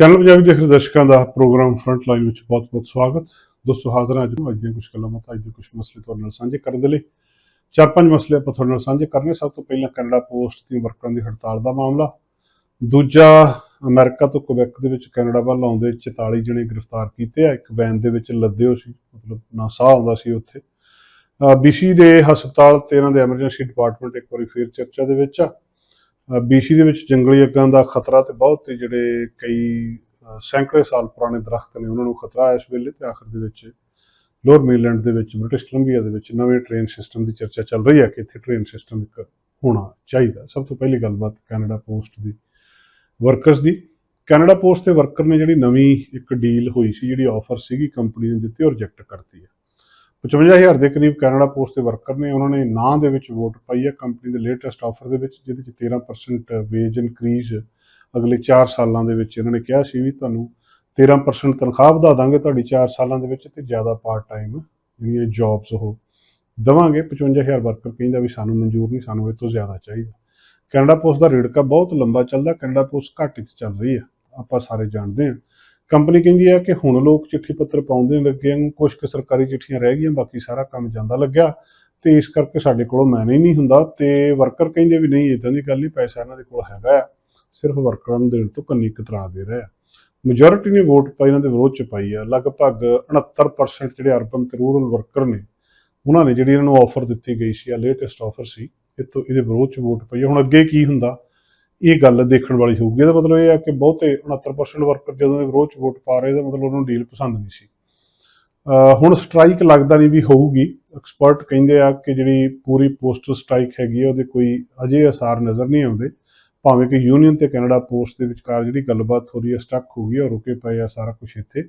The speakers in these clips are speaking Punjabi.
ਚੈਨਲ ਪੰਜਾਬੀ ਦੇਖ ਰਹੇ ਦਰਸ਼ਕਾਂ ਦਾ ਪ੍ਰੋਗਰਾਮ ਫਰੰਟ ਲਾਈਨ ਵਿੱਚ ਬਹੁਤ-ਬਹੁਤ ਸਵਾਗਤ। ਦੋਸਤੋ, ਹਾਜ਼ਰ ਹਾਂ ਅੱਜ ਨੂੰ ਅੱਜ ਦੀਆਂ ਕੁਝ ਗੱਲਾਂ ਮਤ ਅੱਜ ਦੇ ਕੁਝ ਮਸਲੇ ਤੁਹਾਡੇ ਨਾਲ ਸਾਂਝੇ ਕਰਨ ਦੇ ਲਈ। ਚਾਰ ਪੰਜ ਮਸਲੇ ਆਪਾਂ ਤੁਹਾਡੇ ਨਾਲ ਸਾਂਝੇ ਕਰਨੇ। ਸਭ ਤੋਂ ਪਹਿਲਾਂ ਕੈਨੇਡਾ ਪੋਸਟ ਦੀ ਵਰਕਰਾਂ ਦੀ ਹੜਤਾਲ ਦਾ ਮਾਮਲਾ। ਦੂਜਾ, ਅਮਰੀਕਾ ਤੋਂ ਕੁਬੈਕ ਦੇ ਵਿੱਚ ਕੈਨੇਡਾ ਵੱਲ ਆਉਂਦੇ 44 ਜਣੇ ਗ੍ਰਿਫਤਾਰ ਕੀਤੇ ਆ। ਇੱਕ ਵੈਨ ਦੇ ਵਿੱਚ ਲੱਦੇ ਹੋ ਸੀ, ਮਤਲਬ ਨਾ ਸਾਹ ਆਉਂਦਾ ਸੀ ਉੱਥੇ। ਬੀਸੀ ਦੇ ਹਸਪਤਾਲ ਤੇ ਇਹਨਾਂ ਦੇ ਐਮਰਜੈਂਸੀ ਡਿਪਾਰਟਮੈਂਟ ਇੱਕ ਵਾਰੀ ਫੇਰ ਚਰਚਾ ਦੇ ਵਿੱਚ ਆ। ਬੀਸੀ ਦੇ ਵਿੱਚ ਜੰਗਲੀ ਅੱਗਾਂ ਦਾ ਖਤਰਾ ਤੇ ਬਹੁਤ ਜਿਹੜੇ ਕਈ ਸੈਂਕੜੇ ਸਾਲ ਪੁਰਾਣੇ ਦਰਖਤ ਨੇ, ਉਹਨਾਂ ਨੂੰ ਖਤਰਾ ਇਸ ਵੇਲੇ ਤੇ ਆਖਰ ਦੇ ਵਿੱਚ। ਲੋਅਰ ਮੇਲੈਂਡ ਦੇ ਵਿੱਚ ਬ੍ਰਿਟਿਸ਼ ਕੋਲੰਬੀਆ ਦੇ ਵਿੱਚ ਨਵੇਂ ਟ੍ਰੇਨ ਸਿਸਟਮ ਦੀ ਚਰਚਾ ਚੱਲ ਰਹੀ ਹੈ ਕਿ ਇੱਥੇ ਟ੍ਰੇਨ ਸਿਸਟਮ ਇੱਕ ਹੋਣਾ ਚਾਹੀਦਾ। ਸਭ ਤੋਂ ਪਹਿਲੀ ਗੱਲਬਾਤ ਕੈਨੇਡਾ ਪੋਸਟ ਦੀ ਵਰਕਰਸ ਦੀ। ਕੈਨੇਡਾ ਪੋਸਟ ਦੇ ਵਰਕਰ ਨੇ ਜਿਹੜੀ ਨਵੀਂ ਇੱਕ ਡੀਲ ਹੋਈ ਸੀ, ਜਿਹੜੀ ਆਫਰ ਸੀਗੀ ਕੰਪਨੀ ਨੇ ਦਿੱਤੀ ਉਹ ਰਿਜੈਕਟ ਕਰਤੀ ਹੈ। 55000 ਦੇ ਕਰੀਬ ਕੈਨੇਡਾ ਪੋਸਟ ਦੇ ਵਰਕਰ ਨੇ ਉਹਨਾਂ ਨੇ ਨਾਂ ਦੇ ਵਿੱਚ ਵੋਟ ਪਾਈ ਹੈ ਕੰਪਨੀ ਦੇ ਲੇਟੈਸਟ ਆਫਰ ਦੇ ਵਿੱਚ, ਜਿਹਦੇ ਵਿੱਚ 13% ਵੇਜ ਇਨਕਰੀਜ਼ ਅਗਲੇ 4 ਸਾਲਾਂ ਦੇ ਵਿੱਚ ਇਹਨਾਂ ਨੇ ਕਿਹਾ ਸੀ ਵੀ ਤੁਹਾਨੂੰ 13% ਤਨਖਾਹ ਵਧਾ ਦਾਂਗੇ ਤੁਹਾਡੀ 4 ਸਾਲਾਂ ਦੇ ਵਿੱਚ ਤੇ ਜ਼ਿਆਦਾ ਪਾਰਟ ਟਾਈਮ ਜਿਹੜੀਆਂ ਜੌਬਸ ਉਹ ਦਵਾਂਗੇ। 55000 ਵਰਕਰ ਕਹਿੰਦਾ ਵੀ ਸਾਨੂੰ ਮਨਜ਼ੂਰ ਨਹੀਂ, ਸਾਨੂੰ ਇਹ ਤੋਂ ਜ਼ਿਆਦਾ ਚਾਹੀਦਾ। ਕੈਨੇਡਾ ਪੋਸਟ ਦਾ ਰੇੜਕਾ ਬਹੁਤ ਲੰਬਾ ਚੱਲਦਾ, ਕੈਨੇਡਾ ਪੋਸਟ ਘੱਟ 'ਚ ਚੱਲ ਰਹੀ ਹੈ। ਆਪਾਂ ਸਾਰੇ ਜਾਣਦੇ ਹਾਂ ਕੰਪਨੀ ਕਹਿੰਦੀ ਹੈ ਕਿ ਹੁਣ ਲੋਕ ਚਿੱਠੀ ਪੱਤਰ ਪਾਉਂਦੇ ਲੱਗੇ ਹਨ ਕੁਝ ਕੁ ਸਰਕਾਰੀ ਚਿੱਠੀਆਂ ਰਹਿ ਗਈਆਂ, ਬਾਕੀ ਸਾਰਾ ਕੰਮ ਜਾਂਦਾ ਲੱਗਿਆ ਤੇ ਇਸ ਕਰਕੇ ਸਾਡੇ ਕੋਲੋਂ ਮੈਨੇ ਨਹੀਂ ਹੁੰਦਾ ਤੇ ਵਰਕਰ ਕਹਿੰਦੇ ਵੀ ਨਹੀਂ ਇਦਾਂ ਦੀ ਗੱਲ ਨਹੀਂ, ਪੈਸਾ ਇਹਨਾਂ ਦੇ ਕੋਲ ਹੈਗਾ ਆ, ਸਿਰਫ ਵਰਕਰਾਂ ਨੂੰ ਦੇਣ ਤੋਂ ਕੰਨੀ ਕਤਰਾ ਦੇ ਰਿਹਾ ਆ ਮੈਜੋਰਿਟੀ ਨੇ ਵੋਟ ਪਾਈ ਇਹਨਾਂ ਦੇ ਵਿਰੋਧ ਚ ਪਾਈ ਆ, ਲਗਭਗ 69% ਜਿਹੜੇ ਅਰਬਨ ਤੇ ਰੂਰਲ ਵਰਕਰ ਨੇ, ਉਹਨਾਂ ਨੇ ਜਿਹੜੀ ਇਹਨਾਂ ਨੂੰ ਆਫਰ ਦਿੱਤੀ ਗਈ ਸੀ, ਆ ਲੇਟੈਸਟ ਆਫਰ ਸੀ ਇਹ ਤੋਂ ਇਹਦੇ ਵਿਰੋਧ ਚ ਵੋਟ ਪਈ ਆ। ਹੁਣ ਅੱਗੇ ਕੀ ਹੁੰਦਾ ਇਹ ਗੱਲ ਦੇਖਣ ਵਾਲੀ ਹੋਊਗੀ। ਇਹਦਾ ਮਤਲਬ ਇਹ ਆ ਕਿ ਬਹੁਤੇ 69% ਵਰਕਰ ਜਦੋਂ ਦੇ ਵਿਰੋਧ ਚ ਵੋਟ ਪਾ ਰਹੇ ਇਹਦਾ ਮਤਲਬ ਉਹਨੂੰ ਡੀਲ ਪਸੰਦ ਨਹੀਂ ਸੀ। ਹੁਣ ਸਟ੍ਰਾਈਕ ਲੱਗਦਾ ਨਹੀਂ ਵੀ ਹੋਊਗੀ। ਐਕਸਪਰਟ ਕਹਿੰਦੇ ਆ ਕਿ ਜਿਹੜੀ ਪੂਰੀ ਪੋਸਟਲ ਸਟ੍ਰਾਈਕ ਹੈਗੀ ਆ, ਉਹਦੇ ਕੋਈ ਅਜੇ ਅਸਾਰ ਨਜ਼ਰ ਨਹੀਂ ਆਉਂਦੇ। ਭਾਵੇਂ ਕਿ ਯੂਨੀਅਨ ਤੇ ਕੈਨੇਡਾ ਪੋਸਟ ਦੇ ਵਿਚਕਾਰ ਜਿਹੜੀ ਗੱਲਬਾਤ ਹੋ ਰਹੀ ਹੈ ਸਟਕ ਹੋ ਗਈ ਆ, ਰੁਕੇ ਪਏ ਆ ਸਾਰਾ ਕੁਝ ਇੱਥੇ।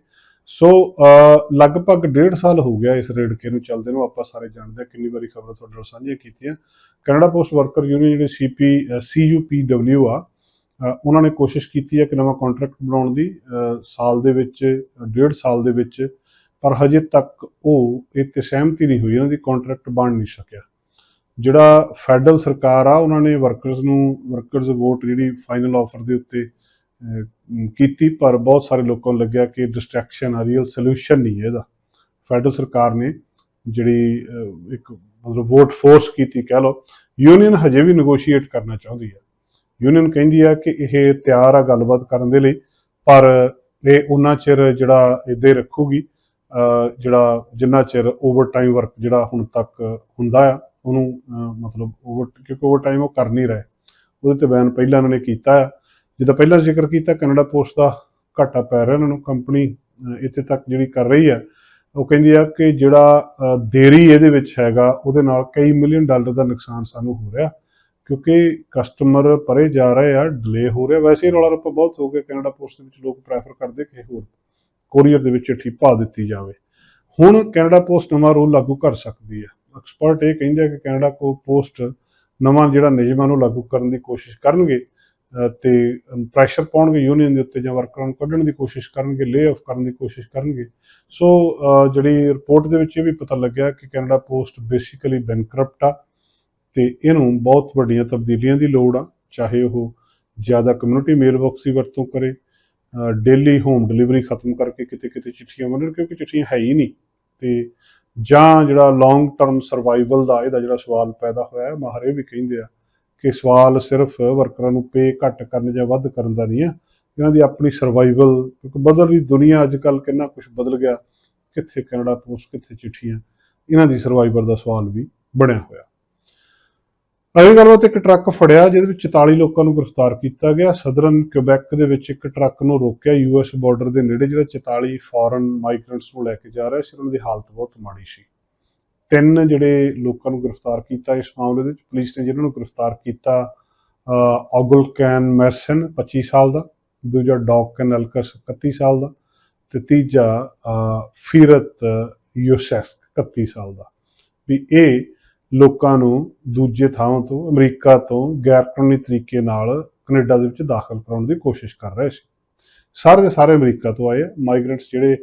ਸੋ ਲਗਭਗ ਡੇਢ ਸਾਲ ਹੋ ਗਿਆ ਇਸ ਰੇੜਕੇ ਨੂੰ ਚੱਲਦੇ ਨੂੰ। ਆਪਾਂ ਸਾਰੇ ਜਾਣਦੇ ਹਾਂ ਕਿੰਨੀ ਵਾਰੀ ਖਬਰਾਂ ਤੁਹਾਡੇ ਨਾਲ ਸਾਂਝੀਆਂ ਕੀਤੀਆਂ। ਕੈਨੇਡਾ ਪੋਸਟ ਵਰਕਰ ਯੂਨੀਅਨ ਜਿਹੜੀ ਸੀਪੀ ਸੀਯੂਪੀਡਬਲਿਊ ਆ ਉਹਨਾਂ ਨੇ ਕੋਸ਼ਿਸ਼ ਕੀਤੀ ਹੈ ਕਿ ਨਵਾਂ ਕੰਟਰੈਕਟ ਬਣਾਉਣ ਦੀ ਸਾਲ ਦੇ ਵਿੱਚ, ਡੇਢ ਸਾਲ ਦੇ ਵਿੱਚ। ਪਰ ਹਜੇ ਤੱਕ ਉਹ ਇਹ ਤੇ ਸਹਿਮਤੀ ਨਹੀਂ ਹੋਈ ਉਹਨਾਂ ਦੀ ਕੰਟਰੈਕਟ ਬਣ ਨਹੀਂ ਸਕਿਆ। ਜਿਹੜਾ ਫੈਡਰਲ ਸਰਕਾਰ ਆ, ਉਹਨਾਂ ਨੇ ਵਰਕਰਸ ਨੂੰ ਵਰਕਰਸ ਵੋਟ ਜਿਹੜੀ ਫਾਈਨਲ ਆਫਰ ਦੇ ਉੱਤੇ ਕੀਤੀ, ਪਰ ਬਹੁਤ ਸਾਰੇ ਲੋਕਾਂ ਨੂੰ ਲੱਗਿਆ ਕਿ ਡਿਸਟਰੈਕਸ਼ਨ ਆ ਰੀਅਲ ਸੋਲੂਸ਼ਨ ਨਹੀਂ ਹੈ ਇਹਦਾ। ਫੈਡਰਲ ਸਰਕਾਰ ਨੇ ਜਿਹੜੀ ਇੱਕ ਮਤਲਬ ਵੋਟ ਫੋਰਸ ਕੀਤੀ, ਕਹਿ ਲਓ ਯੂਨੀਅਨ ਹਜੇ ਵੀ ਨੈਗੋਸ਼ੀਏਟ ਕਰਨਾ ਚਾਹੁੰਦੀ ਹੈ। ਯੂਨੀਅਨ ਕਹਿੰਦੀ ਆ ਕਿ ਇਹ ਤਿਆਰ ਆ ਗੱਲਬਾਤ ਕਰਨ ਦੇ ਲਈ, ਪਰ ਇਹ ਉਹਨਾਂ ਚਿਰ ਜਿਹੜਾ ਇੱਦਾਂ ਹੀ ਰੱਖੂਗੀ ਜਿਹੜਾ ਜਿੰਨਾ ਚਿਰ ਓਵਰ ਟਾਈਮ ਵਰਕ ਜਿਹੜਾ ਹੁਣ ਤੱਕ ਹੁੰਦਾ ਆ, ਉਹਨੂੰ ਮਤਲਬ ਓਵਰ ਕਿਉਂਕਿ ਓਵਰ ਟਾਈਮ ਉਹ ਕਰ ਨਹੀਂ ਰਹੇ। ਉਹਦੇ ਤੇ ਬੈਨ ਪਹਿਲਾਂ ਇਹਨਾਂ ਨੇ ਕੀਤਾ ਆ। ਜਿੱਦਾਂ ਪਹਿਲਾਂ ਜ਼ਿਕਰ ਕੀਤਾ ਕੈਨੇਡਾ ਪੋਸਟ ਦਾ ਘਾਟਾ ਪੈ ਰਿਹਾ ਇਹਨਾਂ ਨੂੰ ਕੰਪਨੀ ਇੱਥੇ ਤੱਕ ਜਿਹੜੀ ਕਰ ਰਹੀ ਹੈ, ਉਹ ਕਹਿੰਦੀ ਆ ਕਿ ਜਿਹੜਾ ਦੇਰੀ ਇਹਦੇ ਵਿੱਚ ਹੈਗਾ, ਉਹਦੇ ਨਾਲ ਕਈ ਮਿਲੀਅਨ ਡਾਲਰ ਦਾ ਨੁਕਸਾਨ ਸਾਨੂੰ ਹੋ ਰਿਹਾ, ਕਿਉਂਕਿ ਕਸਟਮਰ ਪਰੇ ਜਾ ਰਹੇ ਆ, ਡਿਲੇ ਹੋ ਰਿਹਾ। ਵੈਸੇ ਰੌਲਾ ਰੱਪਾ ਬਹੁਤ ਹੋ ਗਿਆ ਕੈਨੇਡਾ ਪੋਸਟ ਦੇ ਵਿੱਚ, ਲੋਕ ਪ੍ਰੈਫਰ ਕਰਦੇ ਕਿ ਹੋਰ ਕੋਰੀਅਰ ਦੇ ਵਿੱਚ ਚਿੱਠੀ ਪਾ ਦਿੱਤੀ ਜਾਵੇ। ਹੁਣ ਕੈਨੇਡਾ ਪੋਸਟ ਨਵਾਂ ਰੂਲ ਲਾਗੂ ਕਰ ਸਕਦੀ ਹੈ। ਐਕਸਪਰਟ ਇਹ ਕਹਿੰਦੇ ਆ ਕਿ ਕੈਨੇਡਾ ਕੋ ਪੋਸਟ ਨਵਾਂ ਜਿਹੜਾ ਨਿਯਮਾਂ ਨੂੰ ਲਾਗੂ ਕਰਨ ਦੀ ਕੋਸ਼ਿਸ਼ ਕਰਨਗੇ ਤੇ ਪ੍ਰੈਸ਼ਰ ਪਾਉਣਗੇ ਯੂਨੀਅਨ ਦੇ ਉੱਤੇ ਜਾਂ ਵਰਕਰਾਂ ਨੂੰ ਕੱਢਣ ਦੀ ਕੋਸ਼ਿਸ਼ ਕਰਨਗੇ ਲੇ ਆਫ ਕਰਨ ਦੀ ਕੋਸ਼ਿਸ਼ ਕਰਨਗੇ। ਸੋ ਜਿਹੜੀ ਰਿਪੋਰਟ ਦੇ ਵਿੱਚ ਇਹ ਵੀ ਪਤਾ ਲੱਗਿਆ ਕਿ ਕੈਨੇਡਾ ਪੋਸਟ ਬੇਸਿਕਲੀ ਬੈਂਕਰਪਟ ਆ ਤੇ ਇਹਨੂੰ ਬਹੁਤ ਵੱਡੀਆਂ ਤਬਦੀਲੀਆਂ ਦੀ ਲੋੜ ਆ, ਚਾਹੇ ਉਹ ਜ਼ਿਆਦਾ ਕਮਿਊਨਿਟੀ ਮੇਲ ਬਾਕਸ ਦੀ ਵਰਤੋਂ ਕਰੇ ਡੇਲੀ ਹੋਮ ਡਿਲੀਵਰੀ ਖਤਮ ਕਰਕੇ ਕਿਤੇ ਕਿਤੇ ਚਿੱਠੀਆਂ ਵੰਡਣ ਕਿਉਂਕਿ ਚਿੱਠੀਆਂ ਹੈ ਹੀ ਨਹੀਂ। ਤੇ ਜਾਂ ਜਿਹੜਾ ਲੌਂਗ ਟਰਮ ਸਰਵਾਈਵਲ ਦਾ ਇਹਦਾ ਜਿਹੜਾ ਸਵਾਲ ਪੈਦਾ ਹੋਇਆ ਹੈ ਮਾਹਰ ਇਹ ਵੀ ਕਹਿੰਦੇ ਆ ਕਿ ਸਵਾਲ ਸਿਰਫ ਵਰਕਰਾਂ ਨੂੰ ਪੇ ਘੱਟ ਕਰਨ ਜਾਂ ਵੱਧ ਕਰਨ ਦਾ ਨਹੀਂ ਹੈ। ਇਹਨਾਂ ਦੀ ਆਪਣੀ ਸਰਵਾਈਵਲ ਕਿਉਂਕਿ ਬਦਲ ਰਹੀ ਦੁਨੀਆ ਅੱਜ ਕੱਲ ਕਿੰਨਾ ਕੁਝ ਬਦਲ ਗਿਆ, ਕਿੱਥੇ ਕੈਨੇਡਾ ਪੋਸਟ, ਕਿੱਥੇ ਚਿੱਠੀਆਂ, ਇਹਨਾਂ ਦੀ ਸਰਵਾਈਵਲ ਦਾ ਸਵਾਲ ਵੀ ਬਣਿਆ ਹੋਇਆ। ਅਗਲੀ ਗੱਲਬਾਤ, ਇੱਕ ਟਰੱਕ ਫੜਿਆ ਜਿਹਦੇ ਵਿੱਚ 44 ਲੋਕਾਂ ਨੂੰ ਗ੍ਰਿਫਤਾਰ ਕੀਤਾ ਗਿਆ। ਸਦਰਨ ਕਿਊਬੈਕ ਦੇ ਵਿੱਚ ਇੱਕ ਟਰੱਕ ਨੂੰ ਰੋਕਿਆ। ਯੂਐਸ ਬਾਰਡਰ ਦੇ ਨੇੜੇ ਜਿਹੜਾ 44 ਫੋਰਨ ਮਾਈਗ੍ਰੈਂਟਸ ਨੂੰ ਲੈ ਕੇ ਜਾ ਰਿਹਾ ਸੀ, ਉਹਨਾਂ ਦੀ ਹਾਲਤ ਬਹੁਤ ਮਾੜੀ ਸੀ। ਤਿੰਨ ਜਿਹੜੇ ਲੋਕਾਂ ਨੂੰ ਗ੍ਰਿਫਤਾਰ ਕੀਤਾ ਇਸ ਮਾਮਲੇ ਦੇ ਵਿੱਚ, ਪੁਲਿਸ ਨੇ ਜਿਹਨਾਂ ਨੂੰ ਗ੍ਰਿਫਤਾਰ ਕੀਤਾ ਆਗੁਲ ਕੈਨ ਮੈਰਸਨ 25 ਸਾਲ ਦਾ, ਦੂਜਾ ਡੌਕਨ ਅਲਕਸ 31 ਸਾਲ ਦਾ, ਤੇ ਤੀਜਾ ਫੀਰਤ ਯੋਸੈਸਕ 31 ਸਾਲ ਦਾ। ਵੀ ਇਹ ਲੋਕਾਂ ਨੂੰ ਦੂਜੇ ਥਾਵਾਂ ਤੋਂ, ਅਮਰੀਕਾ ਤੋਂ ਗੈਰ ਕਾਨੂੰਨੀ ਤਰੀਕੇ ਨਾਲ ਕੈਨੇਡਾ ਦੇ ਵਿੱਚ ਦਾਖਲ ਕਰਾਉਣ ਦੀ ਕੋਸ਼ਿਸ਼ ਕਰ ਰਹੇ ਸੀ। ਸਾਰੇ ਦੇ ਸਾਰੇ ਅਮਰੀਕਾ ਤੋਂ ਆਏ ਮਾਈਗ੍ਰੈਂਟਸ ਜਿਹੜੇ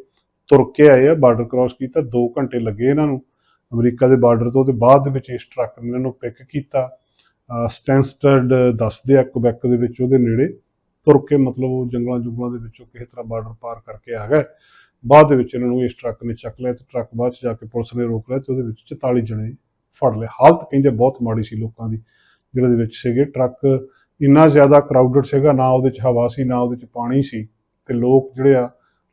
ਤੁਰ ਕੇ ਆਏ ਆ, ਬਾਰਡਰ ਕ੍ਰਾਸ ਕੀਤਾ 2 ਘੰਟੇ ਲੱਗੇ ਇਹਨਾਂ ਨੂੰ। ਅਮਰੀਕਾ ਦੇ ਬਾਰਡਰ ਤੋਂ ਤੇ ਬਾਅਦ ਦੇ ਵਿੱਚ ਇਸ ਟਰੱਕ ਨੇ ਇਹਨਾਂ ਨੂੰ ਪਿਕ ਕੀਤਾ ਸਟੈਂਸਟਰਡ ਦੱਸਦੇ ਆ ਕੁਬੈਕ ਦੇ ਵਿੱਚ ਉਹਦੇ ਨੇੜੇ ਤੁਰ ਕੇ ਮਤਲਬ ਉਹ ਜੰਗਲਾਂ ਜੁਗਲਾਂ ਦੇ ਵਿੱਚੋਂ ਕਿਸੇ ਤਰ੍ਹਾਂ ਬਾਰਡਰ ਪਾਰ ਕਰਕੇ ਆ ਗਏ। ਬਾਅਦ ਦੇ ਵਿੱਚ ਇਹਨਾਂ ਨੂੰ ਇਸ ਟਰੱਕ ਨੇ ਚੱਕ ਲਿਆ ਤੇ ਟਰੱਕ ਬਾਅਦ ਚ ਜਾ ਕੇ ਪੁਲਿਸ ਨੇ ਰੋਕ ਲਿਆ ਤੇ ਉਹਦੇ ਵਿੱਚ 44 ਜਣੇ ਫੜ ਲਏ। ਹਾਲਤ ਕਹਿੰਦੇ ਬਹੁਤ ਮਾੜੀ ਸੀ ਲੋਕਾਂ ਦੀ ਜਿਹੜੇ ਦੇ ਵਿੱਚ ਸੀਗੇ। ਟਰੱਕ ਇੰਨਾ ਜ਼ਿਆਦਾ ਕਰਾਊਡਡ ਸੀਗਾ, ਨਾ ਉਹਦੇ ਚ ਹਵਾ ਸੀ, ਨਾ ਉਹਦੇ ਚ ਪਾਣੀ ਸੀ ਤੇ ਲੋਕ ਜਿਹੜੇ ਆ,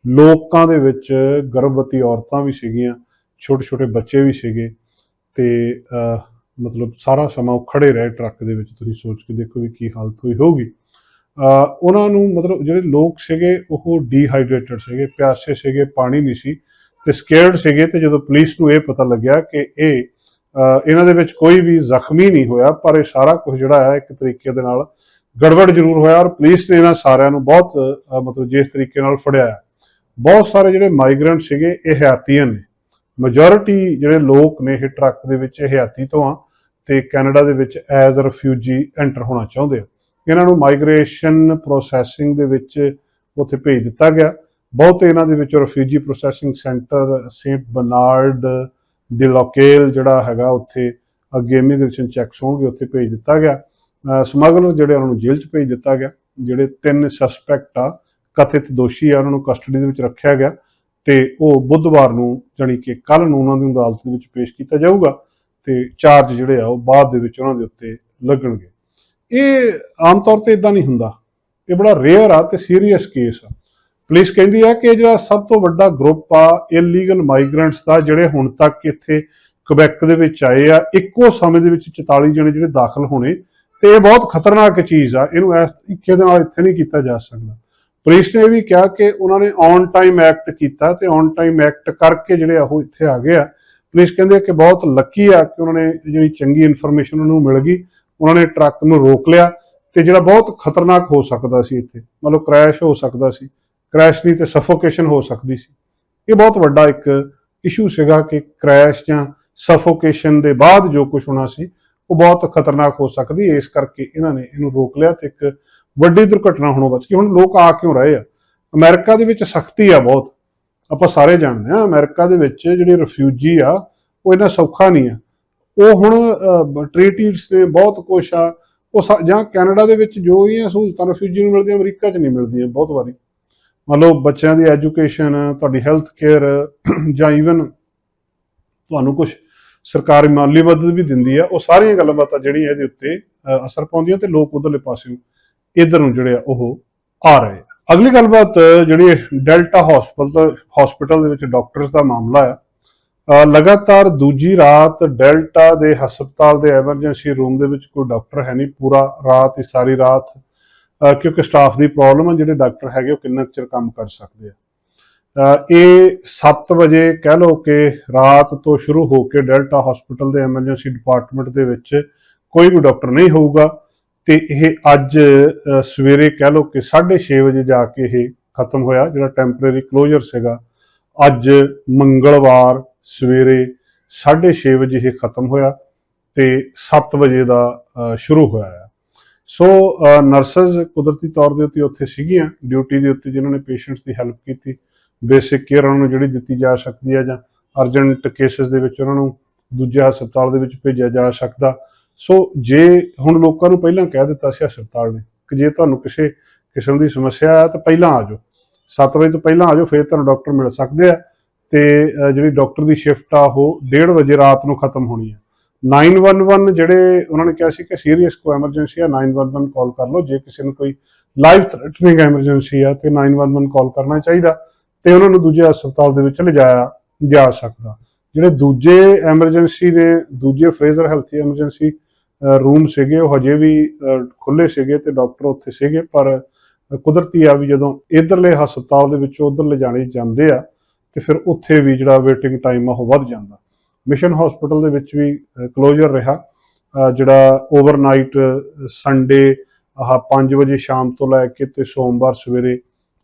ਲੋਕਾਂ ਦੇ ਵਿੱਚ ਗਰਭਵਤੀ ਔਰਤਾਂ ਵੀ ਸੀਗੀਆਂ। ਛੋਟੇ ਛੋਟੇ ਬੱਚੇ ਵੀ ਸੀਗੇ ਤੇ ਮਤਲਬ ਸਾਰਾ ਸਮਾਂ ਉਹ ਖੜੇ ਰਹੇ ਟਰੱਕ ਦੇ ਵਿੱਚ। ਤੁਸੀਂ ਸੋਚ ਕੇ ਦੇਖੋ ਵੀ ਕੀ ਹਾਲਤ ਹੋਈ ਹੋਊਗੀ। ਉਹਨਾਂ ਨੂੰ ਮਤਲਬ ਜਿਹੜੇ ਲੋਕ ਸੀਗੇ, ਉਹ ਡੀਹਾਈਡਰੇਟਡ ਸੀਗੇ, ਪਿਆਸੇ ਸੀਗੇ, ਪਾਣੀ ਨਹੀਂ ਸੀ ਤੇ ਸਕੇਅਰਡ ਸੀਗੇ ਤੇ ਜਦੋਂ ਪੁਲਿਸ ਨੂੰ ਇਹ ਪਤਾ ਲੱਗਿਆ ਕਿ ਇਹ ਇਹਨਾਂ ਦੇ ਵਿੱਚ ਕੋਈ ਵੀ ਜ਼ਖਮੀ ਨਹੀਂ ਹੋਇਆ, ਪਰ ਇਹ ਸਾਰਾ ਕੁਝ ਜਿਹੜਾ ਹੈ ਇੱਕ ਤਰੀਕੇ ਦੇ ਨਾਲ ਗੜਬੜ ਜ਼ਰੂਰ ਹੋਇਆ ਔਰ ਪੁਲਿਸ ਨੇ ਇਹਨਾਂ ਸਾਰਿਆਂ ਨੂੰ ਬਹੁਤ ਮਤਲਬ ਜਿਸ ਤਰੀਕੇ ਨਾਲ ਫੜਿਆ ਬਹੁਤ ਸਾਰੇ ਜਿਹੜੇ ਮਾਈਗ੍ਰੈਂਟ ਸੀਗੇ, ਇਹ ਹਯਾਤੀਆਂ ਨੇ। ਮੈਜੋਰਿਟੀ ਜਿਹੜੇ ਲੋਕ ਨੇ ਇਹ ਟਰੱਕ ਦੇ ਵਿੱਚ, ਇਹ ਹਯਾਤੀ ਤੋਂ ਆ, ਤੇ ਕੈਨੇਡਾ ਦੇ ਵਿੱਚ ਐਜ਼ ਅ ਰਿਫਿਊਜੀ ਐਂਟਰ ਹੋਣਾ ਚਾਹੁੰਦੇ ਆ। ਇਹਨਾਂ ਨੂੰ ਮਾਈਗ੍ਰੇਸ਼ਨ ਪ੍ਰੋਸੈਸਿੰਗ ਦੇ ਵਿੱਚ ਉੱਥੇ ਭੇਜ ਦਿੱਤਾ ਗਿਆ। ਬਹੁਤੇ ਇਹਨਾਂ ਦੇ ਵਿੱਚ refugee processing centre Saint Bernard ਦੀ ਲੋਕੇਲ ਜਿਹੜਾ ਹੈਗਾ ਉੱਥੇ ਅੱਗੇ ਇਮੀਗ੍ਰੇਸ਼ਨ ਚੈੱਕਸ ਹੋਣਗੇ, ਉੱਥੇ ਭੇਜ ਦਿੱਤਾ ਗਿਆ। ਸਮਗਲਰ ਜਿਹੜੇ ਉਹਨਾਂ ਨੂੰ ਜੇਲ੍ਹ 'ਚ ਭੇਜ ਦਿੱਤਾ ਗਿਆ। ਜਿਹੜੇ ਤਿੰਨ ਸਸਪੈਕਟ ਆ, ਕਥਿਤ ਦੋਸ਼ੀ ਆ, ਉਹਨਾਂ ਨੂੰ ਕਸਟਡੀ ਦੇ ਵਿੱਚ ਰੱਖਿਆ ਗਿਆ। ਤੇ ਉਹ ਬੁੱਧਵਾਰ ਨੂੰ ਜਾਣੀ ਕਿ ਕੱਲ ਨੂੰ ਉਹਨਾਂ ਦੀ ਅਦਾਲਤ ਦੇ ਵਿੱਚ ਪੇਸ਼ ਕੀਤਾ ਜਾਊਗਾ ਤੇ ਚਾਰਜ ਜਿਹੜੇ ਆ ਉਹ ਬਾਅਦ ਦੇ ਵਿੱਚ ਉਹਨਾਂ ਦੇ ਉੱਤੇ ਲੱਗਣਗੇ। ਇਹ ਆਮ ਤੌਰ ਤੇ ਇਦਾਂ ਨਹੀਂ ਹੁੰਦਾ। ਇਹ ਬੜਾ ਰੇਅਰ ਆ ਤੇ ਸੀਰੀਅਸ ਕੇਸ ਆ। ਪੁਲਿਸ ਕਹਿੰਦੀ ਹੈ ਕਿ ਇਹ ਜਿਹੜਾ ਸਭ ਤੋਂ ਵੱਡਾ ਗਰੁੱਪ ਆ ਇਲੀਗਲ ਮਾਈਗ੍ਰੈਂਟਸ ਦਾ ਜਿਹੜੇ ਹੁਣ ਤੱਕ ਇੱਥੇ ਕੁਬੈਕ ਦੇ ਵਿੱਚ ਆਏ ਆ, ਇੱਕੋ ਸਮੇਂ ਦੇ ਵਿੱਚ 44 ਜਣੇ ਜਿਹੜੇ ਦਾਖਲ ਹੋਣੇ, ਤੇ ਇਹ ਬਹੁਤ ਖਤਰਨਾਕ ਚੀਜ਼ ਆ। ਇਹਨੂੰ ਇਸ ਤਰੀਕੇ ਦੇ ਨਾਲ ਇੱਥੇ ਨਹੀਂ ਕੀਤਾ ਜਾ ਸਕਦਾ। ਪੁਲਿਸ ਨੇ ਇਹ ਵੀ ਕਿਹਾ ਕਿ ਉਹਨਾਂ ਨੇ ਔਨ ਟਾਈਮ ਐਕਟ ਕੀਤਾ ਤੇ ਔਨ ਟਾਈਮ ਐਕਟ ਕਰਕੇ ਜਿਹੜੇ ਆ ਉਹ ਇੱਥੇ ਆ ਗਏ ਆ। ਪੁਲਿਸ ਕਹਿੰਦੇ ਕਿ ਬਹੁਤ ਲੱਕੀ ਆ ਕਿ ਉਹਨਾਂ ਨੇ ਜਿਹੜੀ ਚੰਗੀ ਇਨਫੋਰਮੇਸ਼ਨ ਉਹਨਾਂ ਨੂੰ ਮਿਲ ਗਈ, ਉਹਨਾਂ ਨੇ ਟਰੱਕ ਨੂੰ ਰੋਕ ਲਿਆ ਤੇ ਜਿਹੜਾ ਬਹੁਤ ਖਤਰਨਾਕ ਹੋ ਸਕਦਾ ਸੀ ਇੱਥੇ ਮਤਲਬ ਕ੍ਰੈਸ਼ ਹੋ ਸਕਦਾ ਸੀ ਕ੍ਰੈਸ਼ ਨਹੀਂ ਤੇ ਸਫੋਕੇਸ਼ਨ ਹੋ ਸਕਦੀ ਸੀ। ਇਹ ਬਹੁਤ ਵੱਡਾ ਇੱਕ ਇਸ਼ੂ ਸੀਗਾ ਕਿ ਕ੍ਰੈਸ਼ ਜਾਂ ਸਫੋਕੇਸ਼ਨ ਦੇ ਬਾਅਦ ਜੋ ਕੁਝ ਹੋਣਾ ਸੀ, ਉਹ ਬਹੁਤ ਖਤਰਨਾਕ ਹੋ ਸਕਦੀ ਹੈ ਇਸ ਕਰਕੇ ਇਹਨਾਂ ਨੇ ਇਹਨੂੰ ਰੋਕ ਲਿਆ ਤੇ ਇੱਕ ਵੱਡੀ ਦੁਰਘਟਨਾ ਹੋਣੋਂ ਬਚ ਗਈ। ਹੁਣ ਲੋਕ ਆ ਕਿਉਂ ਰਹੇ ਆ? ਅਮਰੀਕਾ ਦੇ ਵਿੱਚ ਸਖਤੀ ਆ ਬਹੁਤ। ਆਪਾਂ ਸਾਰੇ ਜਾਣਦੇ ਆ ਅਮਰੀਕਾ ਦੇ ਵਿੱਚ ਜਿਹੜੇ ਰਿਫਿਊਜੀ ਆ, ਉਹ ਇਹਨਾਂ ਸੌਖਾ ਨਹੀਂ ਆ। ਉਹ ਹੁਣ ਟ੍ਰੀਟੀਜ਼ ਨੇ ਬਹੁਤ ਕੁਛ ਆ। ਉਹ ਜਾਂ ਕੈਨੇਡਾ ਦੇ ਵਿੱਚ ਜੋ ਹੀ ਸਹੂਲਤਾਂ ਰਿਫਿਊਜੀ ਨੂੰ ਮਿਲਦੀਆਂ, ਅਮਰੀਕਾ 'ਚ ਨਹੀਂ ਮਿਲਦੀਆਂ ਬਹੁਤ ਵਾਰੀ। ਮੰਨ ਲਓ ਬੱਚਿਆਂ ਦੀ ਐਜੂਕੇਸ਼ਨ, ਤੁਹਾਡੀ ਹੈਲਥ ਕੇਅਰ, ਜਾਂ ਈਵਨ ਤੁਹਾਨੂੰ ਕੁਝ ਸਰਕਾਰੀ ਮਾਲੀ ਮਦਦ ਵੀ ਦਿੰਦੀ ਆ, ਉਹ ਸਾਰੀਆਂ ਗੱਲਾਂ ਬਾਤਾਂ ਜਿਹੜੀਆਂ ਇਹਦੇ ਉੱਤੇ ਅਸਰ ਪਾਉਂਦੀਆਂ ਤੇ ਲੋਕ ਉਧਰਲੇ ਪਾਸਿਓਂ ਇਧਰ ਨੂੰ ਜਿਹੜੇ ਆ ਉਹ ਆ ਰਹੇ ਆ। ਅਗਲੀ ਗੱਲਬਾਤ, ਜਿਹੜੀ ਡੈਲਟਾ ਹਸਪੀਟਲ ਹਸਪੀਟਲ ਦੇ ਵਿੱਚ ਡਾਕਟਰਸ ਦਾ ਮਾਮਲਾ ਆ ਲਗਾਤਾਰ ਦੂਜੀ ਰਾਤ ਡੈਲਟਾ ਦੇ ਹਸਪਤਾਲ ਦੇ ਐਮਰਜੈਂਸੀ ਰੂਮ ਦੇ ਵਿੱਚ ਕੋਈ ਡਾਕਟਰ ਹੈ ਨਹੀਂ, ਪੂਰਾ ਰਾਤ ਹੀ ਸਾਰੀ ਰਾਤ ਕਿਉਂਕਿ ਸਟਾਫ ਦੀ ਪ੍ਰੋਬਲਮ ਹੈ ਜਿਹੜੇ ਡਾਕਟਰ ਹੈਗੇ ਉਹ ਕਿੰਨਾ ਕੁ ਚਿਰ ਕੰਮ ਕਰ ਸਕਦੇ ਆ। ਇਹ 7 ਵਜੇ ਕਹਿ ਲਓ ਕਿ ਰਾਤ ਤੋਂ ਸ਼ੁਰੂ ਹੋ ਕੇ ਡੈਲਟਾ ਹਸਪੀਟਲ ਦੇ ਐਮਰਜੈਂਸੀ ਡਿਪਾਰਟਮੈਂਟ ਦੇ ਵਿੱਚ ਕੋਈ ਵੀ ਡਾਕਟਰ ਨਹੀਂ ਹੋਊਗਾ। ਤੇ ਇਹ ਅੱਜ ਸਵੇਰੇ ਕਹਿ ਲਓ ਕਿ 6:30 ਵਜੇ ਜਾ ਕੇ ਇਹ ਖਤਮ ਹੋਇਆ, ਜਿਹੜਾ ਟੈਂਪਰੇਰੀ ਕਲੋਜ਼ਰ ਸੀਗਾ। ਅੱਜ ਮੰਗਲਵਾਰ ਸਵੇਰੇ 6:30 ਵਜੇ ਇਹ ਖਤਮ ਹੋਇਆ ਤੇ 7 ਵਜੇ ਦਾ ਸ਼ੁਰੂ ਹੋਇਆ ਹੈ। ਸੋ ਨਰਸਸ ਕੁਦਰਤੀ ਤੌਰ ਦੇ ਉੱਤੇ ਉੱਥੇ ਸੀਗੀਆਂ ਡਿਊਟੀ ਦੇ ਉੱਤੇ ਜਿਨ੍ਹਾਂ ਨੇ ਪੇਸ਼ੈਂਟਸ ਦੀ ਹੈਲਪ ਕੀਤੀ ਬੇਸਿਕ ਕੇਅਰ ਉਹਨਾਂ ਨੂੰ ਜਿਹੜੀ ਦਿੱਤੀ ਜਾ ਸਕਦੀ ਹੈ ਜਾਂ ਅਰਜੈਂਟ ਕੇਸਸ ਦੇ ਵਿੱਚ ਉਹਨਾਂ ਨੂੰ ਦੂਜੇ ਹਸਪਤਾਲ ਦੇ ਵਿੱਚ ਭੇਜਿਆ ਜਾ ਸਕਦਾ ਸੋ ਜੇ ਹੁਣ ਲੋਕਾਂ ਨੂੰ ਪਹਿਲਾਂ ਕਹਿ ਦਿੱਤਾ ਸੀ ਹਸਪਤਾਲ ਨੇ ਕਿ ਜੇ ਤੁਹਾਨੂੰ ਕਿਸੇ ਕਿਸਮ ਦੀ ਸਮੱਸਿਆ ਹੈ ਤਾਂ ਪਹਿਲਾਂ ਆ ਜਾਓ। 7 ਵਜੇ ਤੋਂ ਪਹਿਲਾਂ ਆ ਜਾਓ, ਫਿਰ ਤੁਹਾਨੂੰ ਡਾਕਟਰ ਮਿਲ ਸਕਦੇ ਆ। ਤੇ ਜਿਹੜੀ ਡਾਕਟਰ ਦੀ ਸ਼ਿਫਟ ਆ, ਉਹ 1:30 ਵਜੇ ਰਾਤ ਨੂੰ ਖਤਮ ਹੋਣੀ ਹੈ 911 ਜਿਹੜੇ ਉਹਨਾਂ ਨੇ ਕਿਹਾ ਸੀ ਕਿ ਸੀਰੀਅਸ ਕੋ ਐਮਰਜੈਂਸੀ ਆ 911 ਕਾਲ ਕਰ ਲਓ। ਜੇ ਕਿਸੇ ਨੂੰ ਕੋਈ ਲਾਈਫ ਥ੍ਰੈਟਨਿੰਗ ਐਮਰਜੈਂਸੀ ਆ, ਤੇ 911 ਕਾਲ ਕਰਨਾ ਚਾਹੀਦਾ ਤੇ ਉਹਨਾਂ ਨੂੰ ਦੂਜੇ ਹਸਪਤਾਲ ਦੇ ਵਿੱਚ ਲਿਜਾਇਆ ਜਾ ਸਕਦਾ। ਜਿਹੜੇ ਦੂਜੇ ਐਮਰਜੈਂਸੀ ਦੇ ਦੂਜੇ ਫਰੇਜ਼ਰ ਹੈਲਥ ਐਮਰਜੈਂਸੀ ਰੂਮ ਸੀਗੇ, ਉਹ ਹਜੇ ਵੀ ਖੁੱਲੇ ਸੀਗੇ ਤੇ ਡਾਕਟਰ ਉੱਥੇ ਸੀਗੇ, ਪਰ ਕੁਦਰਤੀ ਆ ਵੀ ਜਦੋਂ ਇਧਰਲੇ ਹਸਪਤਾਲ ਦੇ ਵਿੱਚੋਂ ਉਧਰ ਲਿਜਾਣੇ ਜਾਂਦੇ ਆ, ਤੇ ਫਿਰ ਉੱਥੇ ਵੀ ਜਿਹੜਾ ਵੇਟਿੰਗ ਟਾਈਮ ਆ, ਉਹ ਵੱਧ ਜਾਂਦਾ। ਮਿਸ਼ਨ ਹਸਪੀਟਲ ਦੇ ਵਿੱਚ ਵੀ ਕਲੋਜ਼ਰ ਰਿਹਾ। ਜਿਹੜਾ ਓਵਰਨਾਈਟ ਸੰਡੇ ਆਹ 5 ਵਜੇ ਸ਼ਾਮ ਤੋਂ ਲੈ ਕੇ ਤੇ ਸੋਮਵਾਰ ਸਵੇਰੇ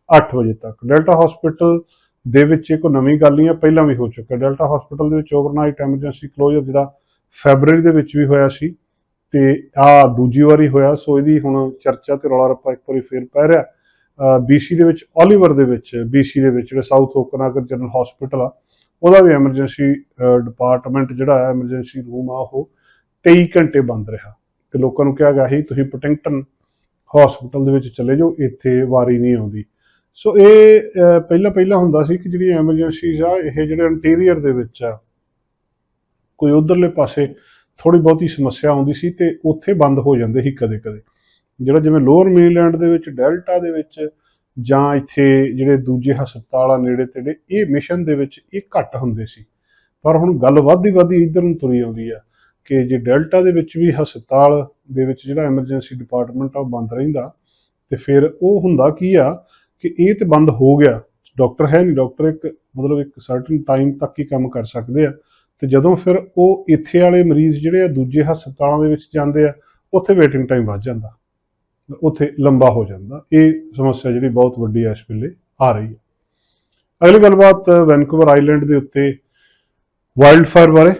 8 ਵਜੇ ਤੱਕ। ਡੈਲਟਾ ਹਸਪੀਟਲ ਦੇ ਵਿੱਚ ਇੱਕ ਨਵੀਂ ਗੱਲ ਨਹੀਂ ਹੈ ਪਹਿਲਾਂ ਵੀ ਹੋ ਚੁੱਕਾ। ਡੈਲਟਾ ਹਸਪੀਟਲ ਦੇ ਵਿੱਚ ਓਵਰਨਾਈਟ ਐਮਰਜੈਂਸੀ ਕਲੋਜ਼ਰ ਜਿਹੜਾ ਫੈਬਰੂਅਰੀ ਦੇ ਵਿੱਚ ਵੀ ਹੋਇਆ ਸੀ। ਤੇ ਆ ਦੂਜੀ ਵਾਰੀ ਹੋਇਆ, ਸੋ ਇਹਦੀ ਹੁਣ ਚਰਚਾ ਤੇ ਰੌਲਾ ਰੱਪਾ ਇੱਕ ਵਾਰੀ ਫੇਰ ਪੈ ਰਿਹਾ। ਬੀਸੀ ਦੇ ਵਿੱਚ ਓਲੀਵਰ ਦੇ ਵਿੱਚ ਬੀਸੀ ਦੇ ਵਿੱਚ ਜਿਹੜਾ ਸਾਊਥ ਓਕਨਾਗਰ ਜਨਰਲ ਹਸਪੀਟਲ ਆ, ਉਹਦਾ ਵੀ ਐਮਰਜੈਂਸੀ ਡਿਪਾਰਟਮੈਂਟ ਜਿਹੜਾ ਹੈ ਐਮਰਜੈਂਸੀ ਰੂਮ ਆ, ਉਹ 23 ਘੰਟੇ ਬੰਦ ਰਿਹਾ। ਤੇ ਲੋਕਾਂ ਨੂੰ ਕਿਹਾ ਗਿਆ ਸੀ, ਤੁਸੀਂ ਪਟਿੰਗਟਨ ਹਸਪੀਟਲ ਦੇ ਵਿੱਚ ਚਲੇ ਜਾਓ, ਇੱਥੇ ਵਾਰੀ ਨਹੀਂ ਆਉਂਦੀ। ਸੋ ਇਹ ਪਹਿਲਾਂ ਪਹਿਲਾਂ ਹੁੰਦਾ ਸੀ ਕਿ ਜਿਹੜੀਆਂ ਐਮਰਜੈਂਸੀਜ਼ ਆ, ਇਹ ਜਿਹੜੇ ਇੰਟੀਰੀਅਰ ਦੇ ਵਿੱਚ ਆ, ਕੋਈ ਉਧਰਲੇ ਪਾਸੇ ਥੋੜੀ ਬਹੁਤੀ ਸਮੱਸਿਆ ਆਉਂਦੀ ਸੀ ਤੇ ਉੱਥੇ ਬੰਦ ਹੋ ਜਾਂਦੇ ਸੀ ਕਦੇ ਕਦੇ। ਜਿਹੜਾ ਜਿਵੇਂ ਲੋਅਰ ਮੇਨਲੈਂਡ ਦੇ ਵਿੱਚ ਡੈਲਟਾ ਦੇ ਵਿੱਚ ਜਾਂ ਇੱਥੇ ਜਿਹੜੇ ਦੂਜੇ ਹਸਪਤਾਲ ਆ ਨੇੜੇ ਤੇੜੇ, ਇਹ ਮਿਸ਼ਨ ਦੇ ਵਿੱਚ ਇਹ ਘੱਟ ਹੁੰਦੇ ਸੀ। ਪਰ ਹੁਣ ਗੱਲ ਵੱਧਦੀ ਵੱਧਦੀ ਇਧਰ ਨੂੰ ਤੁਰੀ ਆਉਂਦੀ ਆ ਕਿ ਜੇ ਡੈਲਟਾ ਦੇ ਵਿੱਚ ਵੀ ਹਸਪਤਾਲ ਦੇ ਵਿੱਚ ਜਿਹੜਾ ਐਮਰਜੈਂਸੀ ਡਿਪਾਰਟਮੈਂਟ ਆ ਉਹ ਬੰਦ ਰਹਿੰਦਾ, ਤੇ ਫਿਰ ਉਹ ਹੁੰਦਾ ਕੀ ਆ ਕਿ ਇਹ ਤੇ ਬੰਦ ਹੋ ਗਿਆ। ਡਾਕਟਰ ਹੈ ਨਹੀਂ, ਡਾਕਟਰ ਇੱਕ ਮਤਲਬ ਇੱਕ ਸਰਟਨ ਟਾਈਮ ਤੱਕ ਹੀ ਕੰਮ ਕਰ ਸਕਦੇ ਆ। ਤੇ ਜਦੋਂ ਫਿਰ ਉਹ ਇੱਥੇ ਵਾਲੇ ਮਰੀਜ਼ ਜਿਹੜੇ ਆ, ਦੂਜੇ ਹਸਪਤਾਲਾਂ ਦੇ ਵਿੱਚ ਜਾਂਦੇ ਆ, ਉੱਥੇ ਵੇਟਿੰਗ ਟਾਈਮ ਵੱਧ ਜਾਂਦਾ। ਉੱਥੇ ਲੰਬਾ ਹੋ ਜਾਂਦਾ। ਇਹ ਸਮੱਸਿਆ ਜਿਹੜੀ ਬਹੁਤ ਵੱਡੀ ਇਸ ਵੇਲੇ ਆ ਰਹੀ ਹੈ ਅਗਲੀ ਗੱਲਬਾਤ ਵੈਨਕੂਵਰ ਆਈਲੈਂਡ ਦੇ ਉੱਤੇ ਵਾਈਲਡ ਫਾਇਰ ਬਾਰੇ।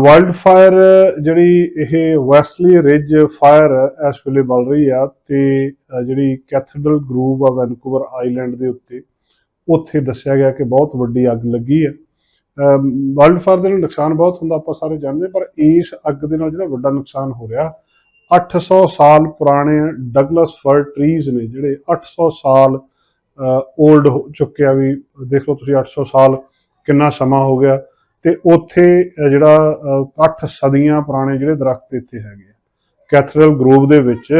ਵਾਈਲਡ ਫਾਇਰ ਜਿਹੜੀ ਇਹ ਵੈਸਲੀ ਰਿਜ ਫਾਇਰ ਇਸ ਵੇਲੇ ਬਲ ਰਹੀ ਆ ਤੇ ਜਿਹੜੀ ਕੈਥੇਡਰਲ ਗਰੂਵ ਆ ਵੈਨਕੂਵਰ ਆਈਲੈਂਡ ਦੇ ਉੱਤੇ, ਉੱਥੇ ਦੱਸਿਆ ਗਿਆ ਕਿ ਬਹੁਤ ਵੱਡੀ ਅੱਗ ਲੱਗੀ ਹੈ ਵਰਲਡ ਫਾਇਰ ਦੇ ਨਾਲ ਨੁਕਸਾਨ ਬਹੁਤ ਹੁੰਦਾ ਆਪਾਂ ਸਾਰੇ ਜਾਣਦੇ ਪਰ ਇਸ ਅੱਗ ਦੇ ਨਾਲ ਜਿਹੜਾ ਵੱਡਾ ਨੁਕਸਾਨ ਹੋ ਰਿਹਾ 800 ਸਾਲ ਪੁਰਾਣੇ ਡਗਲਸ ਫਰ ਟਰੀਜ਼ ਨੇ ਜਿਹੜੇ 800 ਸਾਲ 올ਡ ਹੋ ਚੁੱਕਿਆ ਵੀ ਦੇਖ ਲਓ ਤੁਸੀਂ 800 ਸਾਲ ਕਿੰਨਾ ਸਮਾਂ ਹੋ ਗਿਆ ਤੇ ਉੱਥੇ ਜਿਹੜਾ ਅਹ, ਅੱਠ ਸਦੀਆਂ ਪੁਰਾਣੇ ਜਿਹੜੇ ਦਰਖਤ ਇੱਥੇ ਹੈਗੇ ਆ ਕੈਥਰਲ ਗਰੋਵ ਦੇ ਵਿੱਚ